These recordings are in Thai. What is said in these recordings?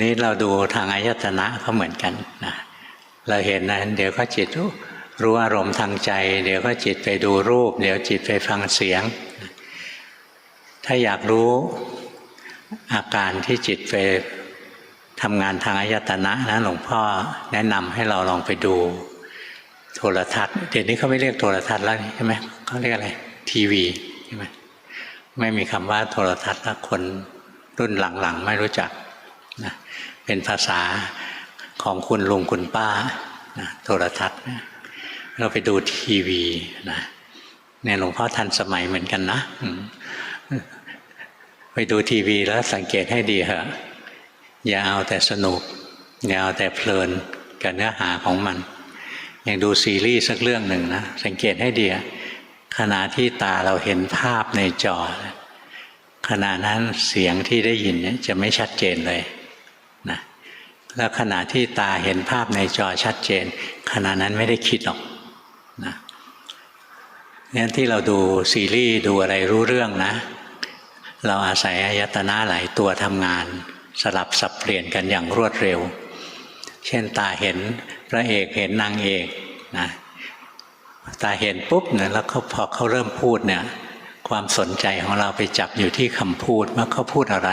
นี้เราดูทางอายตนะก็เหมือนกันนะเราเห็นนะเดี๋ยวก็จิตรู้อารมณ์ทางใจ เดี๋ยวก็จิตไปดูรูป เดี๋ยวจิตไปฟังเสียง ถ้าอยากรู้อาการที่จิตไปทำงานทางอายตนะนะหลวงพ่อแนะนำให้เราลองไปดู โทรทัศน์เดี๋ยวนี้เขาไม่เรียกโทรทัศน์แล้วใช่ไหมเขาเรียกอะไรทีวีใช่ไหมไม่มีคำว่าโทรทัศน์ล้วคนรุ่นหลังๆ ไม่รู้จัก นะเป็นภาษาของคุณลุงคุณป้านะโทรทัศน์นะเราไปดูทีวีนะเนี่ยหลวงพ่อทันสมัยเหมือนกันนะไปดูทีวีแล้วสังเกตให้ดีเหอะอย่าเอาแต่สนุก อย่าเอาแต่เพลินกับเนื้อหาของมัน อย่างดูซีรีส์สักเรื่องหนึ่งนะสังเกตให้ดีขณะที่ตาเราเห็นภาพในจอ ขณะนั้นเสียงที่ได้ยินเนี่ยจะไม่ชัดเจนเลย แล้วขณะที่ตาเห็นภาพในจอชัดเจน ขณะนั้นไม่ได้คิดหรอกนะงั้นที่เราดูซีรีส์ดูอะไรรู้เรื่องนะ เราอาศัยอายตนะหลายตัวทำงาน สลับสับเปลี่ยนกันอย่างรวดเร็ว เช่นตาเห็นพระเอกเห็นนางเอกนะตาเห็นปุ๊บเนี่ยแล้วเขาพอเขาเริ่มพูดเนี่ยความสนใจของเราไปจับอยู่ที่คำพูดว่าเขาพูดอะไร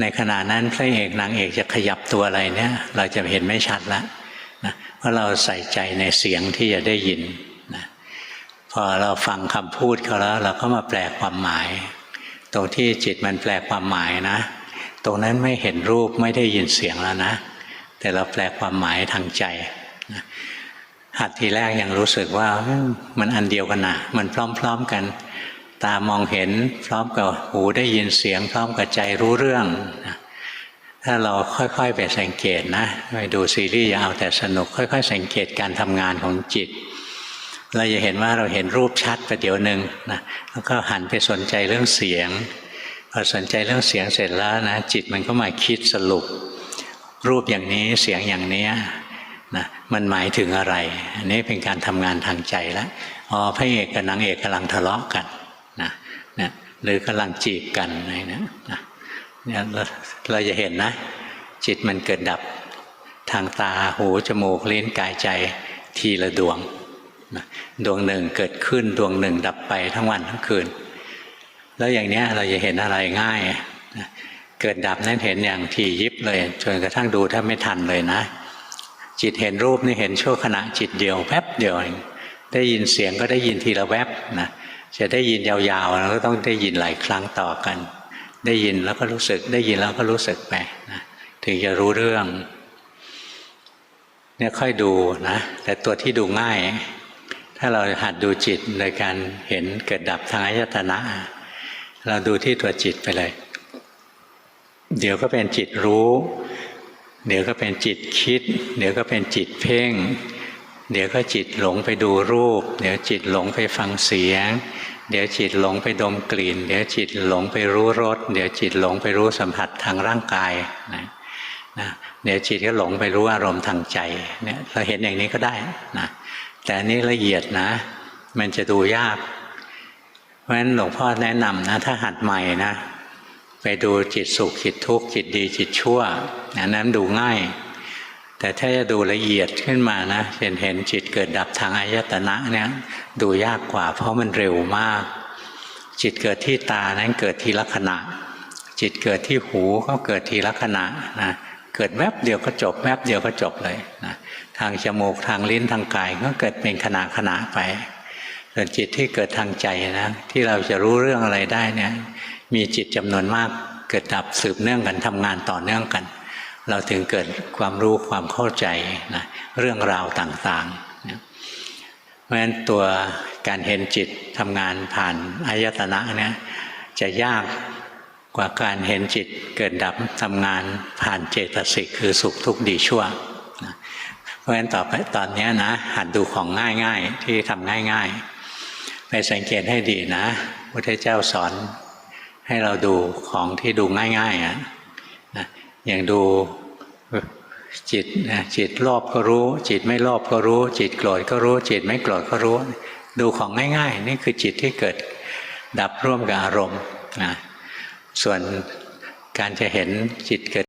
ในขณะนั้นพระเอกนางเอกจะขยับตัวอะไรเนี่ย เราจะเห็นไม่ชัดแล้วนะเพราะเราใส่ใจในเสียงที่จะได้ยินนะพอเราฟังคำพูดเขาแล้ว เราก็มาแปลความหมาย ตรงที่จิตมันแปลความหมายนะ ตรงนั้นไม่เห็นรูปไม่ได้ยินเสียงแล้วนะ แต่เราแปลความหมายทางใจนะหัดทีแรกยังรู้สึกว่ามันอันเดียวกันนะมันพร้อม ๆกัน ตามองเห็นพร้อมกับหูได้ยินเสียงพร้อมกับใจรู้เรื่อง ถ้าเราค่อยๆไปสังเกตนะไปดูซีรีส์อย่าเอาแต่สนุก ค่อย ๆ สังเกตการทำงานของจิต เราจะเห็นว่าเราเห็นรูปชัดประเดี๋ยวหนึ่งนะแล้วก็หันไปสนใจเรื่องเสียงพอสนใจเรื่องเสียงเสร็จแล้วนะจิตมันก็มาคิดสรุป รูปอย่างนี้เสียงอย่างนี้นะมันหมายถึงอะไร อันนี้เป็นการทำงานทางใจแล้วอ๋อพระเอกกับนางเอกกำลังทะเลาะกัน นะนะหรือกำลังจีบกันอะไรนะนะเนี่ยเราเราจะเห็นนะ จิตมันเกิดดับทางตาหูจมูกลิ้นกายใจทีละดวงนะดวงหนึ่งเกิดขึ้นดวงหนึ่งดับไปทั้งวันทั้งคืน แล้วอย่างเนี้ยเราจะเห็นอะไรง่ายนะเกิดดับนั้นเห็นอย่างถี่ยิบเลยจนกระทั่งดูแทบไม่ทันเลยนะ จิตเห็นรูปนี่เห็นชั่วขณะจิตเดียวแป๊บเดียวเองได้ยินเสียงก็ได้ยินทีละแวบนะ จะได้ยินยาวๆแล้วก็ต้องได้ยินหลายครั้งต่อกัน ได้ยินแล้วก็รู้สึก ได้ยินแล้วก็รู้สึกไปนะถึงจะรู้เรื่อง เนี่ยค่อยดูนะ แต่ตัวที่ดูง่าย ถ้าเราหัดดูจิตโดยการเห็นเกิดดับทางอายตนะ เราดูที่ตัวจิตไปเลย เดี๋ยวก็เป็นจิตรู้ เดี๋ยวก็เป็นจิตคิด เดี๋ยวก็เป็นจิตเพ่งเดี๋ยวก็จิตหลงไปดูรูป เดี๋ยวจิตหลงไปฟังเสียง เดี๋ยวจิตหลงไปดมกลิ่น เดี๋ยวจิตหลงไปรู้รส เดี๋ยวจิตหลงไปรู้สัมผัสทางร่างกายนะนะเดี๋ยวจิตก็หลงไปรู้อารมณ์ทางใจเนี่ยเราเห็นอย่างนี้ก็ได้นะแต่อันนี้ละเอียดนะ มันจะดูยาก เพราะฉะนั้นหลวงพ่อแนะนำนะถ้าหัดใหม่นะ ไปดูจิตสุขจิตทุกข์จิตดีจิตชั่วอันนั้นดูง่าย แต่ถ้าจะดูละเอียดขึ้นมานะเห็นเห็นจิตเกิดดับทางอายตนะเนี่ยดูยากกว่า เพราะมันเร็วมาก จิตเกิดที่ตานั้นเกิดทีละขณะ จิตเกิดที่หูก็เกิดทีละขณะนะเกิดแวบเดียวก็จบแวบเดียวก็จบเลยนะทางจมูกทางลิ้นทางกายก็เกิดเป็นขณะขณะไปส่วนจิตที่เกิดทางใจนะที่เราจะรู้เรื่องอะไรได้เนี่ยมีจิตจำนวนมากเกิดดับสืบเนื่องกันทำงานต่อเนื่องกัน เราถึงเกิดความรู้ความเข้าใจนะเรื่องราวต่างๆนะเพราะฉะนั้นตัวการเห็นจิตทำงานผ่านอายตนะเนี่ยจะยากกว่าการเห็นจิตเกิดดับทำงานผ่านเจตสิกคือสุขทุกข์ดีชั่วนะเพราะฉะนั้นต่อไปตอนนี้นะหัดดูของง่ายๆ ที่ทำง่ายๆ ไปสังเกตให้ดีนะพุทธเจ้าสอนให้เราดูของที่ดูง่ายๆอะ อย่างดูจิตนะจิตรอบก็รู้ จิตไม่รอบก็รู้ จิตโกรธก็รู้ จิตไม่โกรธก็รู้ ดูของง่ายๆ นี่คือจิตที่เกิดดับร่วมกับอารมณ์นะส่วนการจะเห็นจิตเกิด